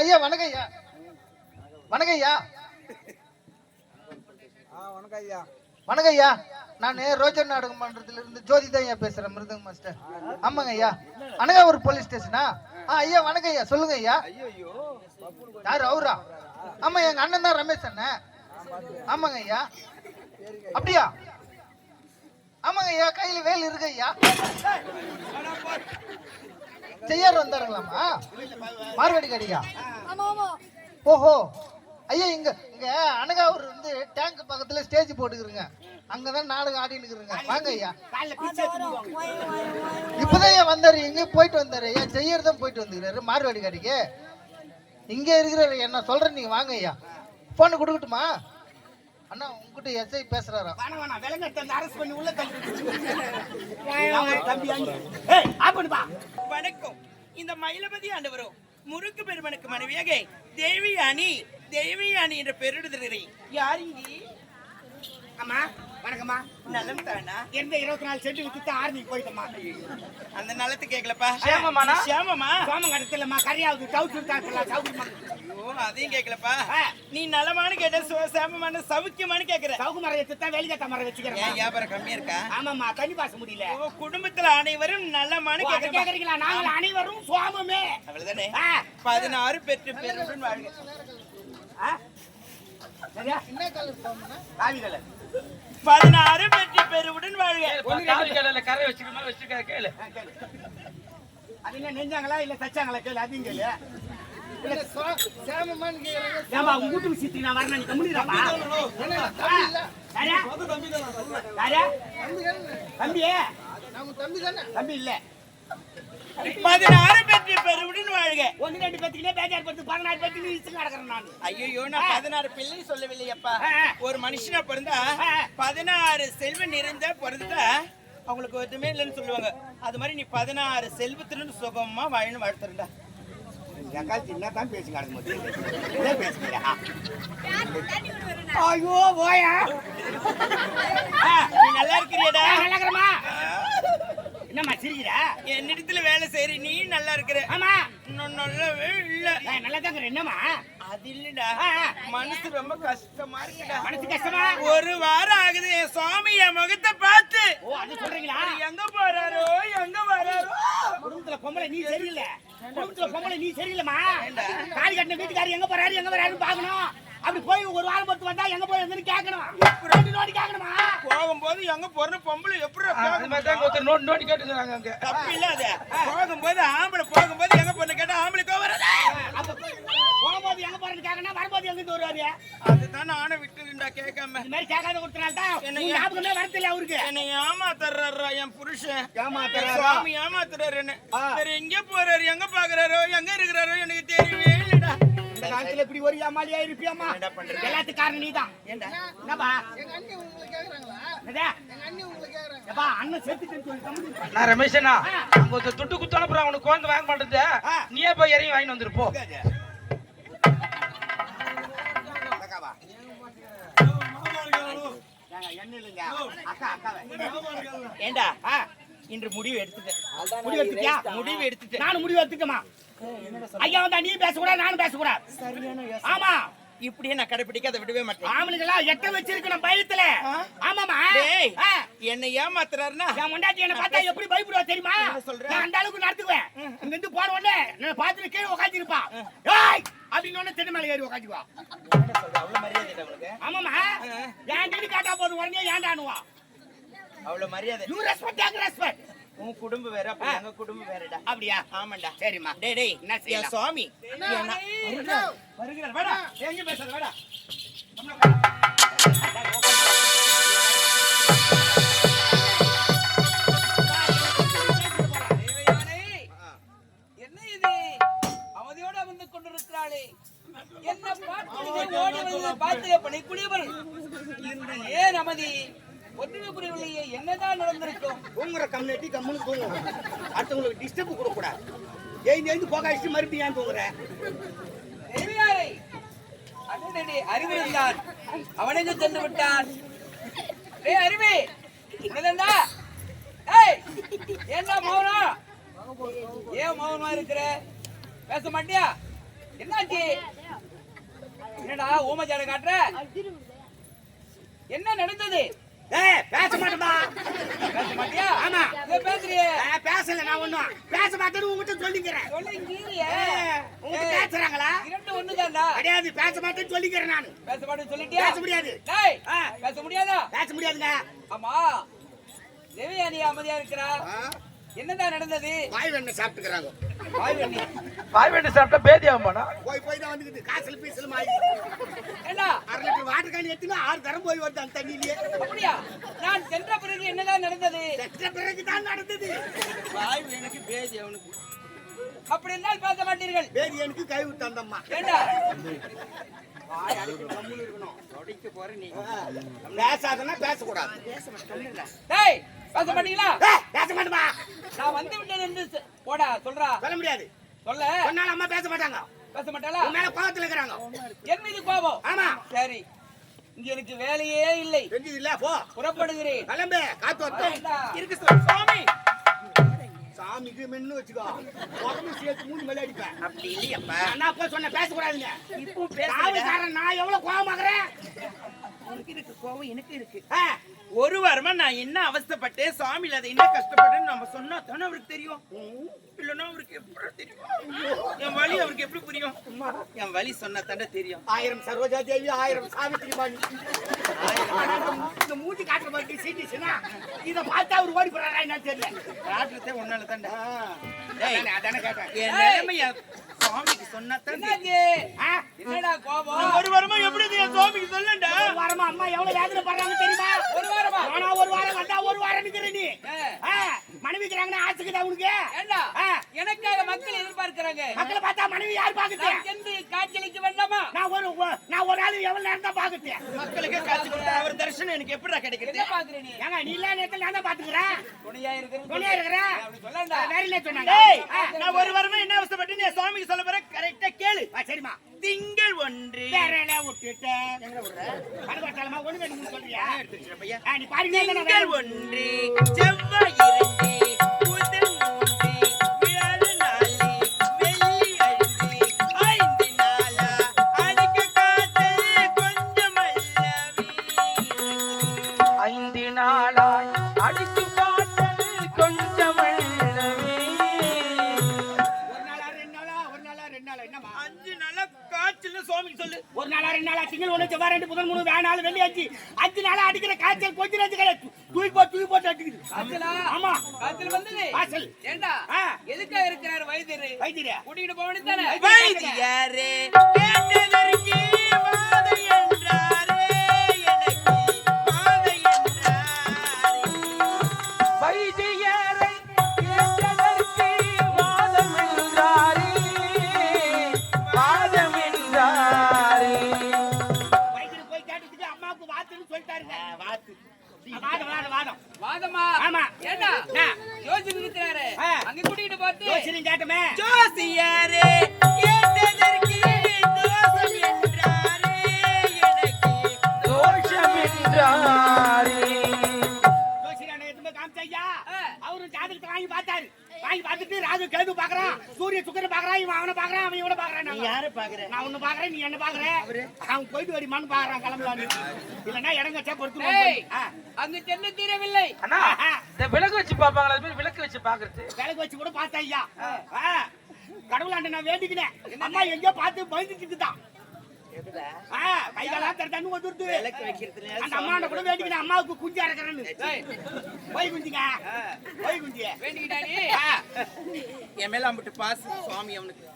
ஐயா வணக்கம் ஐயா. வணக்கம் ஐயா. வணக்கம் ஐயா. வணக்கம் ஐயா. நான் ரோஜன் நாடக மன்றத்துல இருந்து ஜோதி தான் ஐயா பேசுறேன் மிருதங்க மாஸ்டர். ஆமாங்க ஐயா. அனகாவூர் போலீஸ் ஸ்டேஷனா? ஆ ஐயா வணக்கம் ஐயா. சொல்லுங்க ஐயா. யாரு அவரா? ஆமா எங்க அண்ணன் தான் ரமேஷ் அண்ணன் ஆமாங்க ஐயா. அப்படியா? ஆமாங்க ஐயா கையில வேல் இருக்கு ஐயா. செய்யார் வந்தாருங்களாமா மார்வாடி கடியா? ஓஹோ. ஐயா இங்க இங்க அனகாவூர் வந்து டேங்க் பக்கத்துல ஸ்டேஜ் போட்டுக்கிறங்க அங்கதான் நாடகம் ஆடின்னு இருக்கிறங்க வாங்க ஐயா. இப்பதான் ஐயா வந்தாரு. எங்க போயிட்டு வந்தாரு. ஐயா செய்யர் தான் போயிட்டு வந்துக்கிறாரு. மார்வாடி கடைக்கு. இங்க இருக்கிறாரு என்ன சொல்றேன் நீங்க வாங்க ஐயா. போன் கொடுக்கட்டுமா? அண்ணா உங்ககிட்ட எஸ்ஐ பேசுறாரா வேணாம் வேணாம் விலங்கத்தை அரசு பண்ணி உள்ள தள்ளி வணக்கம் இந்த மயிலபதி ஆண்டவரும் முறுக்கு பெருமனுக்கு மனைவியாக தேவி அணி தேவி அணி என்ற பெருடுதலை யார் இங்கே அம்மா வணக்கம்மா. நலம் தானா எந்த இருபத்தி நாலு செட்டு வித்து ஆர்மிக்கு போயிட்டம்மா? அந்த நலத்து கேட்கலப்பா சேமமாண்ணா? சேமமா சோமம் கடத்தலம்மா கரையாவது டவுட் இருக்காங்களா சவுக்குமா அதையும் கேட்கலப்பா. நீ நலமானு கேட்ட சோ சேமமான சவுக்கியமானு கேக்குற. சவுக்கு மரம் எடுத்து தான் வேலிகட்ட மரம் ஏன் வச்சுக்கிறேன் வியாபாரம் கம்மியா இருக்கா? ஆமாம்மா தண்ணி பாச முடியல. குடும்பத்துல அனைவரும் நலமானு கேக்குறீங்களா? நாங்கள் அனைவரும் சுவாமமே. அவ்வளவுதானே. பதினாறு பெற்று பெருடன் வாழ்க. என்ன கலர் காவி கலர். பதினாறு பெற்று பெருவுடன் வாழ்க. ஆ, கேளு. அது என்ன நெஞ்சாங்களா இல்ல தச்சாங்களா கேளு அதையும் கேளு. தம்பி இல்ல. பதினாறு பெற்று பெருவுடன் வாழ்க. ஒன்னு ரெண்டு பேத்துக்கிட்டே பேஜார் பத்து பதினாறு பேத்துக்கு இசுக்கு நடக்கிறேன் நான். ஐயோ நான் பதினாறு பிள்ளை சொல்லவில்லையப்பா. ஒரு மனுஷனா பிறந்தா. பதினாறு செல்வம் நிறைந்த பிறந்தா அவங்களுக்கு ஒருத்தமே இல்லைன்னு சொல்லுவாங்க. அது மாதிரி நீ பதினாறு செல்வத்திலும் சுகமா வாழணும் வாழ்த்துறா எக்கா சின்ன தான் பேசி கிடக்கும் என்ன பேசுகிறா ஐயோ போயா நீ நல்லா இருக்கிறியடா. நல்லாக்கிறமா என்னம்மா சிரிக்கிறா? என்னிடத்துல வேலை செய்யற நீ நல்லா இருக்கிற. ஆமா. நல்லாவே இல்ல. நல்லா தாங்கிற என்னம்மா? அது இல்லடா. மனசு ரொம்ப கஷ்டமா இருக்குடா. மனசு கஷ்டமா? ஒரு வாரம் ஆகுது என் சுவாமி என் முகத்தை பார்த்து. ஓ அது சொல்றீங்களா? எங்க போறாரோ எங்க வராரோ. குடும்பத்துல பொம்பளை நீ சரியில்லை. குடும்பத்துல பொம்பளை நீ சரியில்லைம்மா? காலி கட்டின வீட்டுக்காரர் எங்க போறாரு எங்க வராருன்னு பாக்கணும் அப்படி போய் ஒரு வாரம் பொறுத்து வந்தா எங்க போய் வந்து கேட்கணும் ரெண்டு நோடி கேட்கணுமா போகும்போது எங்க போற பொம்பளை எப்படி தப்பு இல்ல அது. போகும்போது ஆம்பளை போகும்போது எங்க பொண்ணு கேட்டா ஆம்பளைக்கோ வராது. அப்ப போகும்போது எங்க போறேன்னு கேட்கணும் வரும்போது எங்க இருந்து வருவாரு? அதுதான் நானும் விட்டுருந்தா கேட்காம. இந்த மாதிரி கேட்காத ஒருத்தனால தான் என்ன ஞாபகமே வரதில்ல அவருக்கு? என்னை ஏமாத்துறாரு என் புருஷன். ஏமாத்துறாரா? சுவாமி ஏமாத்துறாரு என்ன. வேற எங்க போறாரு எங்க பாக்குறாரோ எங்க இருக்கிறாரோ எனக்கு தெரியவே இந்த காலத்துல இப்படி ஒரு ஏமாலியா இருப்பியாமா? எல்லாத்துக்கும் காரணம் நீதான். என்னப்பா? அண்ணன் செத்துட்டு நான் ரமேஷனா துட்டு குத்து குழந்தை வாங்க மாட்டேது. நீயே போய் ஏண்டா? இன்று முடிவு எடுத்துட்டேன். முடிவு எடுத்துட்டியா? முடிவு எடுத்துட்டேன். நானும் முடிவு எடுத்துக்கமா ஐயா வந்தா நீ பேசக்கூடாது நானும் பேசக்கூடாது. சரியான ஆமா. இப்படியே நான் கடைபிடிக்க அதை விடவே மாட்டேன். ஆம்பளைங்களா எட்ட வச்சிருக்கணும் பயத்துல? ஆமாமா என்னை ஏமாத்துறாருன்னா? என் முண்டாட்டி என்ன பார்த்தா எப்படி பயப்படுவா தெரியுமா? நான் அந்த அளவுக்கு நடத்துவேன் இங்க இருந்து போன உடனே நான் பார்த்துட்டு கீழே உட்காந்துருப்பா ஏய் அப்படின்னு உடனே தென்னை மேல ஏறி உட்காந்துக்குவா ஆமாமா என் கிட்ட காட்டா போதும் உடனே ஏண்டானுவா அவ்வளவு மரியாதை. யூ ரெஸ்பெக்ட் ரெஸ்பெக்ட் உன் குடும்பம் வேற அப்ப எங்க குடும்பம் வேறடா. அப்படியா? ஆமாண்டா. சரிம்மா. டேய் டேய் என்ன செய்யலாம்? என் சுவாமி என்ன- வருகிறார், வேடா. எங்க பேசுற வேடா. என்ன இது? அவதியோடு அமர்ந்து கொண்டிருக்கிறாளே. என்ன பார்த்து ஓடி வந்து பார்த்து பணிக்குடியவள் இன்று ஏன் அமைதி ஒற்றுமை புரியவில்லையே என்னதான் நடந்திருக்கும்? தூங்குற கம்யூனிட்டி கம்முன்னு தூங்கும். அடுத்தவங்களுக்கு டிஸ்டர்ப் கொடுக்க கூடாது எழுந்து எழுந்து போக அடிச்சு மறுபடியும் ஏன் தூங்குற? அறிவிருந்தான் அவனுக்கு சென்று விட்டான். டேய் அறிவி என்னதா ஏய் ஏன்டா மௌனம்? ஏன் மௌனமா இருக்கிற? பேச மாட்டியா? என்னாச்சு? என்னடா ஊமச்சாட காட்டுற? என்ன நடந்தது? ஏய் பேச மாட்டேமா பேச மாட்டியா? ஆமா. இதை பேசுறியே. பேசல நான் ஒண்ணும். பேச மாட்டேன்னு உங்ககிட்ட சொல்லிக்கிறேன். சொல்லி கீறியே உங்க பேசுறாங்களா? இரண்டு ஒண்ணுதான்டா. கிடையாது பேச மாட்டேன்னு சொல்லிக்கிறேன் நான். பேச மாட்டேன்னு சொல்லிட்டியா? பேச முடியாது. டேய் ஆ. பேச முடியாதா? பேச முடியாதுங்க. ஆமா. தேவயானி அமைதியா இருக்கிறா என்னதான் நடந்தது? வாய் வெண்ணெய் சாப்பிட்டுக்கிறாங்க. வாய் பண்ணி வாய் வேண்டி சாப்பிட்டா பேதி ஆகுமாடா போய் போய் தான் வந்துக்குது. காசுல பீசல மாறி என்ன அரை லிட்டர் வாட்டர் கேன் எடுத்துனா ஆறு தரம் போய் வருது அந்த தண்ணியிலேயே அப்படியா? நான் சென்ற பிறகு என்னதான் நடந்தது? செத்த பிறகு தான் நடந்தது. வாய் எனக்கு பேதி அவனுக்கு. அப்படி என்றால் பேச மாட்டீர்கள். பேதி எனக்கு கை விட்டு அந்தம்மா ஏண்டா? பேசாதன்னா பேசக்கூடாது. டேய் பேச மாட்டீங்களா பேச மாட்டேமா நான் வந்து விட்டேன் என்று போடா சொல்றா. சொல்ல முடியாது. சொல்ல. சொன்னாலும் அம்மா பேச மாட்டாங்க. பேச மாட்டாளா? உன் மேல கோவத்துல இருக்கிறாங்க. என் மீது கோபம்? ஆமா. சரி. இங்க எனக்கு வேலையே இல்லை. தெரிஞ்சது இல்ல போ. புறப்படுகிறேன். கிளம்பு. காத்து வரட்டும்? இருக்கு சாமி. சாமி சாமிக்கு மென்னு வச்சுக்கோ. உடம்பு சேர்த்து மூணு மேல அடிப்பேன். அப்படி இல்லையப்பா. நான் அப்ப சொன்ன பேசக்கூடாதுங்க. இப்போ காவல்காரன் நான் எவ்வளவு கோவமாகறேன்? உனக்கு இருக்கு கோவம் எனக்கு இருக்கு. ஒரு வாரமா நான் என்ன அவஸ்தைப்பட்டேன் சாமியில அதை என்ன கஷ்டப்பட்டேன்னு நம்ம சொன்னா தானே அவருக்கு தெரியும். இல்லைன்னா அவருக்கு எப்படி தெரியும்? என் வலி அவருக்கு எப்படி புரியும்? என் வலி சொன்னா தானே தெரியும். ஆயிரம் சரோஜா தேவி ஆயிரம் சாவித்திரி பாணி இந்த- மூஞ்சி காட்டுற மாதிரி சீட்டிச்சுனா இத பார்த்தா அவர் ஓடி போறாரா என்ன தெரியல. காட்டுறதே ஒன்னால தாண்டா. அதானே, கேட்டேன். என் நிலைமை என் சுவாமிக்கு சொன்னா என்னடா கோபம்? ஒரு வாரமா எப்படி சுவாமிக்கு சொல்லண்டா? வாரமா அம்மா எவ்வளவு வேதனை பண்றாங்க தெரியுமா ஒரு வாரமா ஆனா ஒரு வாரம் வந்தா ஒரு வாரம் நிக்கிற நீ மனைவிக்கிறாங்கன்னா ஆசைக்குதா உனக்கு. எனக்காக மக்கள் எதிர்பார்க்கிறாங்க. மக்களை பார்த்தா மனைவி யார் பாக்குது சென்று காட்சியளிக்க வேண்டாமா? நான் ஒரு நான் ஒரு ஆளு எவ்வளவு நேரம் தான் பாக்குது மக்களுக்கு காட்சி கொடுத்தா அவர் தரிசனம் எனக்கு எப்படிடா கிடைக்கிறது? என்ன பாக்குற நீ ஏங்க நீ இல்லாத நேரத்துல நான் தான் பாத்துக்கிறேன் துணையா இருக்கிறேன்னு துணையா இருக்கிறேன். அப்படி சொல்லண்டா வேற இல்ல சொன்னாங்க? நான் ஒரு வாரமா என்ன அவஸ்தைப்பட்டு என் சுவாமிக்கு சொல்ல போறேன் கரெக்டா கேளு. ஆ, சரிம்மா. திங்கள் ஒன்று. வேற என்ன விட்டுட்டேன் எங்க விடுற? ஒண்ணு சொல்றியா? நீ பாருங்க. திங்கள் ஒன்று. செவ்வாய் இரண்டு. போயிட்டு வரிமான்னு பாக்குறான் கிளம்பலான்னு. இல்லன்னா இடம் கச்சா பொறுத்து. அங்க சென்று தீரவில்லை. அண்ணா இந்த விளக்கு வச்சு பாப்பாங்களா அது விளக்கு வச்சு பாக்குறது விளக்கு வச்சு கூட பார்த்தேன் ஐயா. கடவுளாண்ட நான் வேண்டிக்கினேன். அம்மா எங்கேயோ பார்த்து பயந்துட்டு தான் கை காலா தண்ணி வந்துருது விளக்கு வைக்கிறதுல அந்த அம்மாண்ட கூட வேண்டிக்கினேன் அம்மாவுக்கு குஞ்சா இருக்கிறேன்னு ஏய், போய் குஞ்சுங்க போய் குஞ்சு. வேண்டிக்கிட்டா நீ? என் மேல அம்பிட்டு பாசு சுவாமி அவனுக்கு.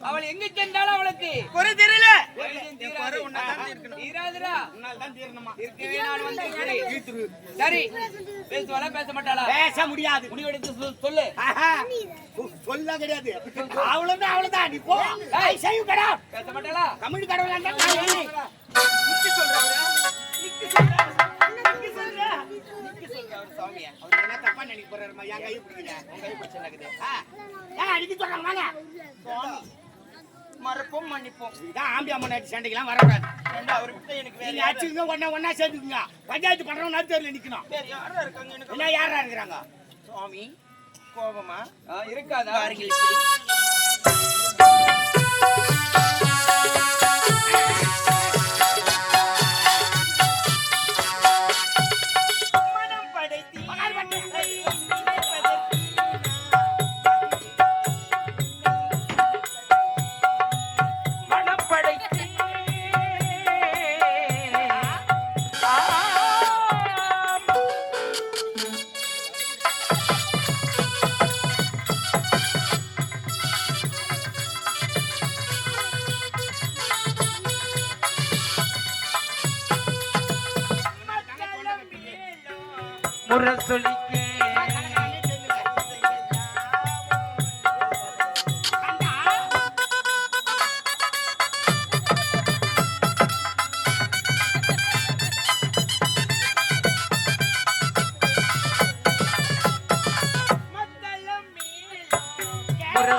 அவள் எங்க சென்றாலும் அவளுக்கு? குறை தெரியல. வைத்தியம் என் தீராது. குறை ஒன்னாதான் இருக்கணும் தீராதுடா. உன்னால் தான் தீரணுமா? இருக்கவே நான் வந்து சரி. பேசுவாளா பேச மாட்டாளா? பேச முடியாது. முடிவெடுத்து சொல்லு. சொல்ல கிடையாது. அவ்வளவுதான் அவ்வளவுதான். நீ போ. செய்யும் கடா பேச மாட்டாளா? தமிழ் கடவுளா மறப்போம் மன்னிப்போம் இதான் ஆம்பி அம்மன் அடி சண்டைக்கெல்லாம் வரக்கூடாது அவர்கிட்ட எனக்கு நீங்க அடிச்சுங்க ஒன்னா ஒன்னா சேர்த்துக்குங்க பஞ்சாயத்து பண்றவங்க நடுத்தரில் நிக்கணும். யாரா இருக்காங்க இருக்கிறாங்க சுவாமி கோபமா இருக்காதா பாருங்கள்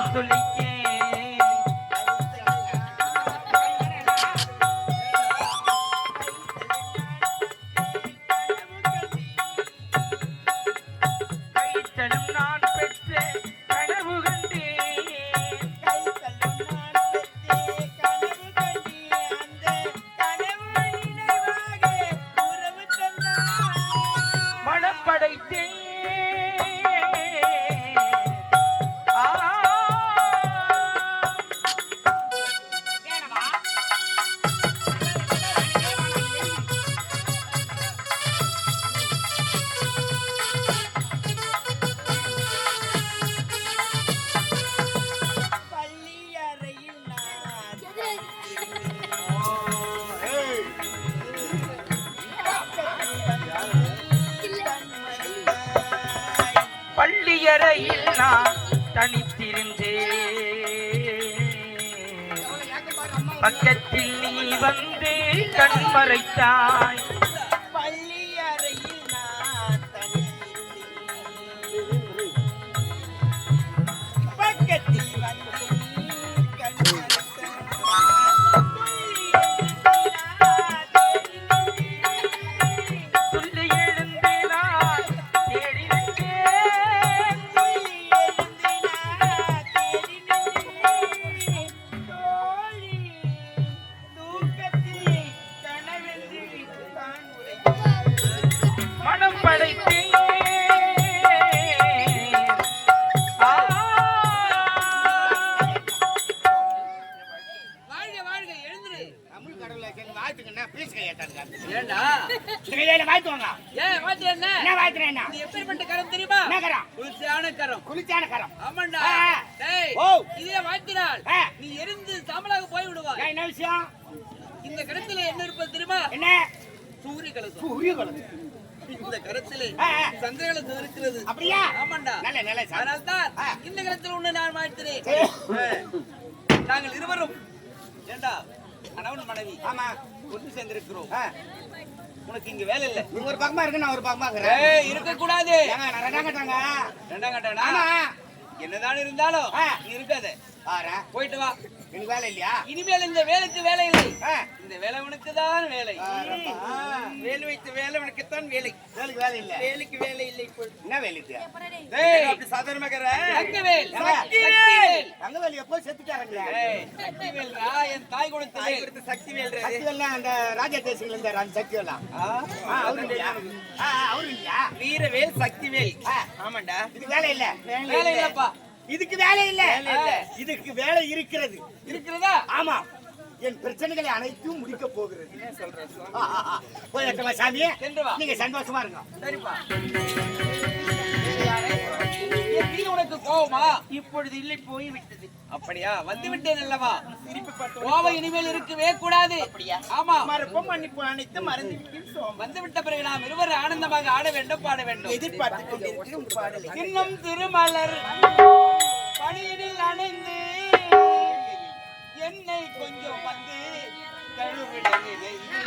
Achtelijk. பக்கத்தில் நீ வந்து கண் மறைத்தாய். ஏன் வாத்தியா என்ன? என்ன வாழ்த்துறேன் என்ன? இது எப்படிப்பட்ட கரம் தெரியுமா? என்ன கரம்? குளிர்ச்சியான கரம். குளிச்சான கரம். ஆமாண்டா. ஆ. டேய் ஓ. இதே வாழ்த்தினால் ஆ. நீ எரிந்து சாம்பலாக போய் விடுவாய் ஏன் என்ன விஷயம்? இந்த கரத்திலே என்ன இருப்பது தெரியுமா? என்ன? சூரிய கலசம். உரிய கலம் இந்த கரத்திலே கலசம் இருக்கிறது. அப்படியா? ஆமாண்டா. நல்ல. இந்த கலத்தில் உன்னை நான் ஆ. நாங்கள் இருவரும் ஏண்டா கணவன் மனைவி ஆமா. ஒன்று சேர்ந்திருக்கிறோம். உனக்கு இங்க வேலை இல்ல. நீங்க ஒரு பக்கமா இருக்கு நான் ஒரு பக்கமா இருக்கிறேன். ஏய் இருக்க கூடாது ஏங்க நான் ரெண்டாம் கட்டாங்க ரெண்டாம் கட்டானா என்னதான் இருந்தாலும். நீ இருக்காத. பாரு போயிட்டு வா. எனக்கு வேலை இல்லையா? இனிமேல் இந்த வேலைக்கு வேலை இல்லை. வேலை. உனக்கு தான் வேலை. வேலை வைத்த வேலை உனக்குத்தான் வேலை. வேலைக்கு வேலை இல்ல. வேலைக்கு வேலை இல்லை என்ன வேலை இது? அப்படி சாதாரணமாக சக்திவேல் ஏங்க, சக்திவேல் தங்க வேலை. எப்போ சக்திவேல்ரா என் தாய் கொடுத்த தாய் கொடுத்த சக்தி வேல்றது சக்திவெல்லாம் அந்த ராஜா தேசிகள் இருந்தார் அந்த சக்திவெல்லாம் அவரு இல்லையா வீரவேல் சக்திவேல். ஆமாண்டா. இதுக்கு வேலை இல்ல. வேலை இல்லப்பா. இதுக்கு வேலை இல்ல. இதுக்கு வேலை இருக்கிறது. இருக்கிறதா? ஆமா. என் பிரச்சனைகளை அனைத்தும் முடிக்க போகிறது. போய் வரட்டுமா, சாமி? சென்று வா. நீங்க சந்தோஷமா இருங்க. உனக்கு கோவமா? இப்பொழுது இல்லை போய் விட்டது. அப்படியா? வந்து விட்டேன் அல்லவா? கோவம் இனிமேல் இருக்கவே கூடாது. ஆமா. மறப்போம் மன்னிப்பு அனைத்து மறந்து வந்து விட்ட பிறகு நாம் இருவர் ஆனந்தமாக ஆட வேண்டும் பாட வேண்டும். எதிர்பார்த்து இன்னும் திருமலர் பணியினில் அணைந்து என்னை கொஞ்சம் வந்து தழுவிட நினைந்து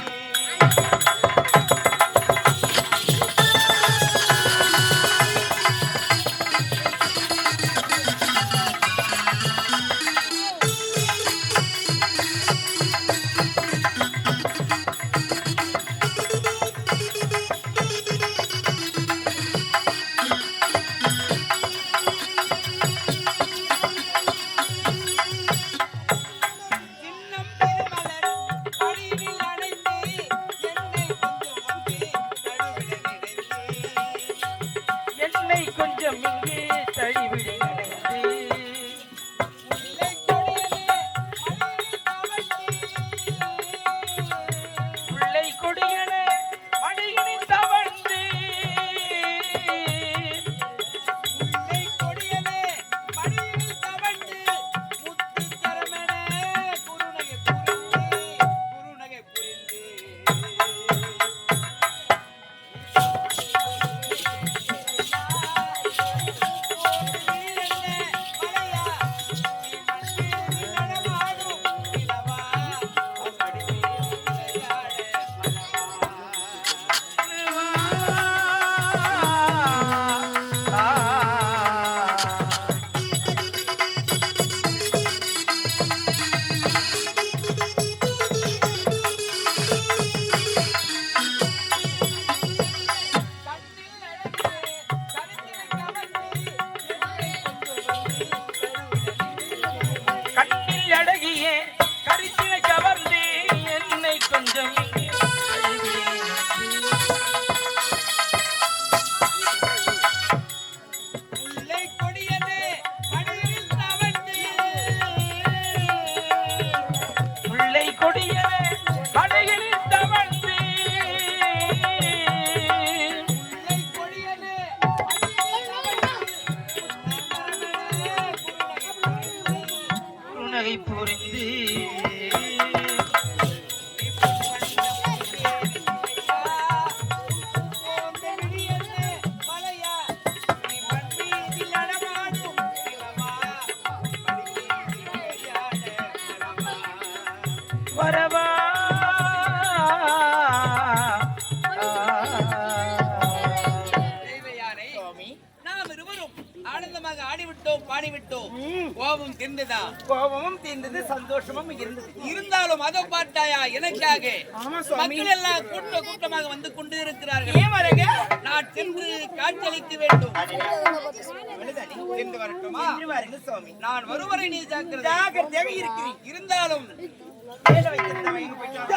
கோபம் தீர்ந்ததா? கோபமும் தீர்ந்தது சந்தோஷமும் இருந்தது. இருந்தாலும் அதை பார்த்தாயா எனக்காக. மக்கள் எல்லாம் கூட்ட கூட்டமாக வந்து கொண்டு இருக்கிறார்கள். ஏன் வரங்க? நான் சென்று காட்சியளிக்க வேண்டும். சென்று வரட்டுமா? சுவாமி நான் வருவரை நீ ஜாக்கிரதையாக இருக்கிறேன். இருந்தாலும் வேலை வைத்திருந்தவன் எங்க போயிட்டான்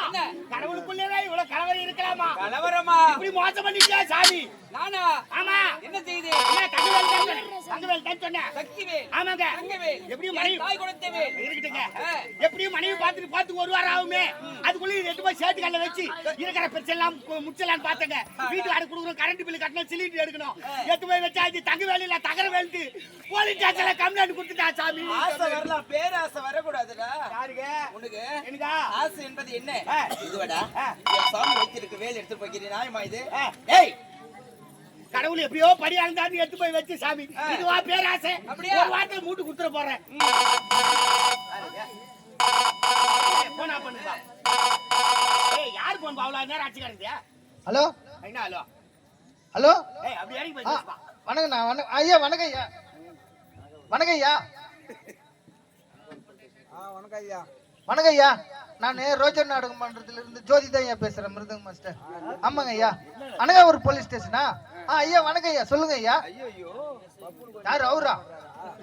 என்ன? கடவுளுக்குள்ளே இவ்வளவு கலவரம் இருக்கலாமா கலவரமா? இப்படி மோசம் பண்ணிட்டியா சாமி? நானா ஆமா. என்ன செய்து? தங்கவேல் சொன்னேன். தங்கவேல் தான் சொன்னேன் சக்திவேல் ஆமாங்க. தங்கவேல் எப்படியும் மனைவி தாய் இருக்கட்டுங்க. எப்படியும் மனைவி பார்த்துட்டு பார்த்து ஒரு வாரம் ஆகுமே. அதுக்குள்ள எட்டு போய் சேட்டு கல்ல வச்சு இருக்கிற பிரச்சனை எல்லாம் முடிச்சலாம்னு பார்த்தங்க. வீட்டு வாடகை கொடுக்கணும் கரண்ட் பில் கட்டணும் சிலிண்டர் எடுக்கணும். எட்டு போய் வச்சா இது தங்க வேலையில தகர வேலைட்டு போலீஸ் ஸ்டேஷன்ல கம்ப்ளைண்ட் கொடுத்துட்டா சாமி. ஆசை வரலாம் பேராசை வரக்கூடாதுடா. யாருங்க? உனக்கு எனக்கா ஆசை என்பது என்ன. இதுவடா சாமி வைத்திருக்க வேலை எடுத்து போய்க்கிறேன் நியாயமா இது? ஏய் கடவுள் எப்படியோ படி அழுந்தாந்து எடுத்து போய் வச்சு சாமி. இதுவா பேராசை. அப்படியா? ஒரு வாரத்துல மூட்டு குடுத்துற போறேன். போனா பண்ணுப்பா ஏய் யார் போன் அவ்வளவு நேரம் ஆச்சு கிடந்தியா ஹலோ? என்ன ஹலோ ஹலோ? ஏய் அப்படி இறங்கி போய் ஆ, பேசுப்பா. வணக்கம் நான் வணக்கம் ஐயா வணக்கம் ஐயா வணக்கம் ஐயா வணக்கம் ஐயா நான் ரோஜன் நாடகம் மன்றத்துல இருந்து ஜோதி தான் ஐயா பேசுறேன் மிருதங்க மாஸ்டர். ஆமாங்க ஐயா அனகாவூர் போலீஸ் ஸ்டேஷனா? ஐயா வணக்கம் ஐயா சொல்லுங்க ஐயா. ஐயோ யாரு அவரா?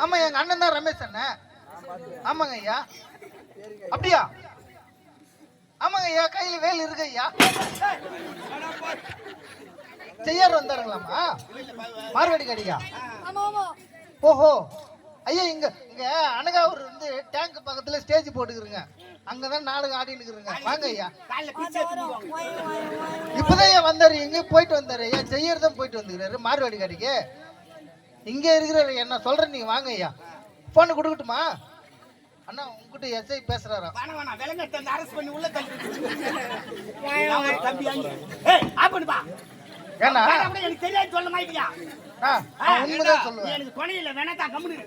ஆமா எங்க அண்ணன் தான் ரமேஷ் அண்ணன் ஆமாங்க ஐயா. அப்படியா? ஆமாங்க ஐயா கையில வேல் இருக்கு ஐயா. செய்யார் வந்தாருங்களாமா மார்வாடி கடியா? ஓஹோ. ஐயா இங்க இங்க அனகாவூர் வந்து டேங்க் பக்கத்துல ஸ்டேஜ் போட்டுக்கிறங்க. அங்கதான் நாடகம் ஆடின்னு இருக்கிறங்க. வாங்க ஐயா. இப்பதான் ஐயா வந்தாரு. எங்க போயிட்டு வந்தாரு. ஐயா செய்யர் தான் போயிட்டு வந்துக்கிறாரு. மார்வாடி கடைக்கு. இங்க இருக்கிறாரு என்ன சொல்றேன் நீங்க வாங்க ஐயா. போன் கொடுக்கட்டுமா? அண்ணா உங்ககிட்ட எஸ்ஐ பண்ணி உள்ள. நான் ஒரு தம்பி. ஏன்னா? எனக்கு தெரியாது சொல்ல மாட்டியா? உண்மைதான் சொல்லுவேன் எனக்கு கம்முனு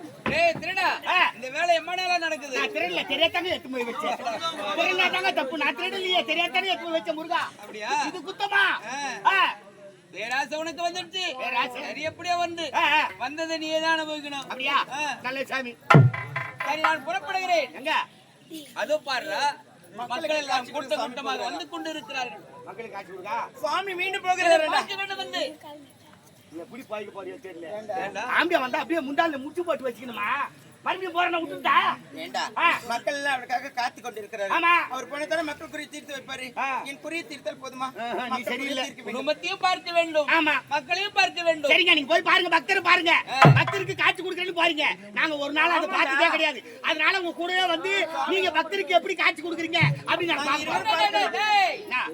திருடா. இந்த வேலை எம்மா நாளா நடக்குது நான் திருடல, தெரியாதாங்க எடுத்து போய் வச்சேன். திருடினாதாங்க தப்பு, நான் திருடலையே, தெரியாதானே எடுத்து போய் வச்சேன் முருகா. அப்படியா இது குத்தமா? ஆ. ஆ, பேராசை உனக்கு வந்துடுச்சு. சரி எப்படியோ வந்து. வந்ததை நீ தான் அனுபவிக்கணும் அப்படியா? நல்ல சாமி. சரி நான் புறப்படுகிறேன் எங்க? அதோ பாருடா மக்கள் எல்லாம் கூட்ட கூட்டமாக வந்து கொண்டு இருக்கிறார்கள் மக்களுக்கு? சுவாமி மீண்டும் போகிறாரு நீ எப்படி பாய்க்க போறியோ தெரியல. ஏண்டா? ஆம்பியா வந்தா அப்படியே முண்டால முட்டு போட்டு வச்சுக்கணுமா? மறுபடியும் போறேன் விட்டுட்டா? ஏண்டா. மக்கள் எல்லாம் அவருக்காக காத்து கொண்டிருக்கிறாரு. ஆமா. அவர் போனதான மக்கள் குறி தீர்த்து வைப்பாரு. என் குறியை தீர்த்தால் போதுமா? குறி சரியில்லை. குடும்பத்தையும் பார்க்க வேண்டும். ஆமா. மக்களையும் பார்க்க வேண்டும். சரிங்க நீங்க போய் பாருங்க பக்தர் பாருங்க. பக்தருக்கு காட்சி கொடுக்கறேன்னு பாருங்க நாங்க ஒரு நாள் அதை பார்த்ததே கிடையாது. அதனால உங்க கூடவே வந்து நீங்க பக்தருக்கு எப்படி காட்சி கொடுக்குறீங்க அப்படின்னு நான்?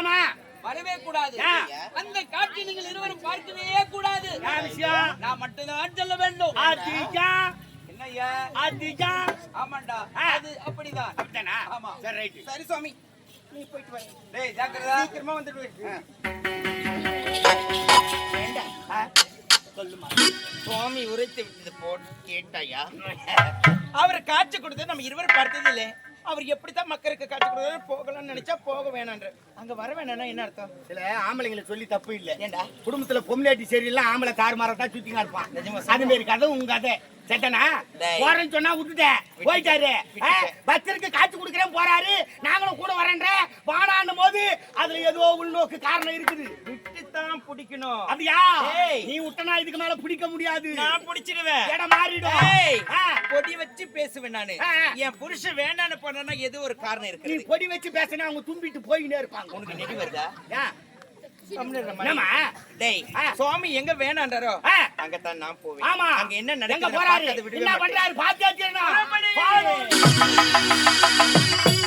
ஆமா. வரவே கூடாது. அந்த காட்சி நீங்கள் இருவரும் பார்க்கவே கூடாது. நான் மட்டும்தான் சொல்ல வேண்டும். அதிஜா ஆமாண்டா. அது அப்படிதான். அப்படித்தானா? ஆமா. சரி ரைட் சரி சுவாமி. நீ போயிட்டு வா. டேய் ஜாக்கிரதா. சீக்கிரமா வந்துடுவேன் சொல்லுமா. சுவாமி உரைத்து விட்டது போல் கேட்டாயா? அவர் காட்சி கொடுத்து நம்ம இருவரும் பார்த்தது இல்லை அவர் எப்படித்தான் மக்களுக்கு கொடுத்தாரு போகலாம்னு நினைச்சா போக வேணான்ற அங்க வர வேணாம்னா என்ன அர்த்தம்? சில ஆம்பளைங்களை சொல்லி தப்பு இல்ல. ஏண்டா? குடும்பத்துல பொம்னாட்டி சரியில்லை ஆம்பளை தாறுமாறா தான் சுத்திங்க இருப்பான். அது மாதிரி கதை உங்க கதை. டேய். போறேன்னு சொன்னா விட்டுட்டேன் போயிட்டாரு. பக்தருக்கு காட்சி கொடுக்குறேன் போறாரு. நாங்களும் கூட வரேன்ற வாடான்னும் போது அதுல ஏதோ உள்நோக்கு காரணம் இருக்குது. விட்டுத்தான் பிடிக்கணும். அப்படியா? டேய். நீ விட்டனா இதுக்கு மேல பிடிக்க முடியாது. நான் பிடிச்சிடுவேன் இடம் மாறிடும். பொடி வச்சு பேசுவேன் நானு. என் புருஷன் வேண்டான்னு போனா ஏதோ ஒரு காரணம் நீ இருக்குது பொடி வச்சு பேசினா அவங்க தும்பிட்டு போயினே இருப்பாங்க. உனக்கு நெடி வருதா. சுவாமி எங்க வேணான்றாரோ? ஆ. அங்கத்தான் நான் போவேன். ஆமா. அங்க என்ன எங்க நடக்குது போறாரு? என்ன. பண்றாரு? பாத்து பாரு.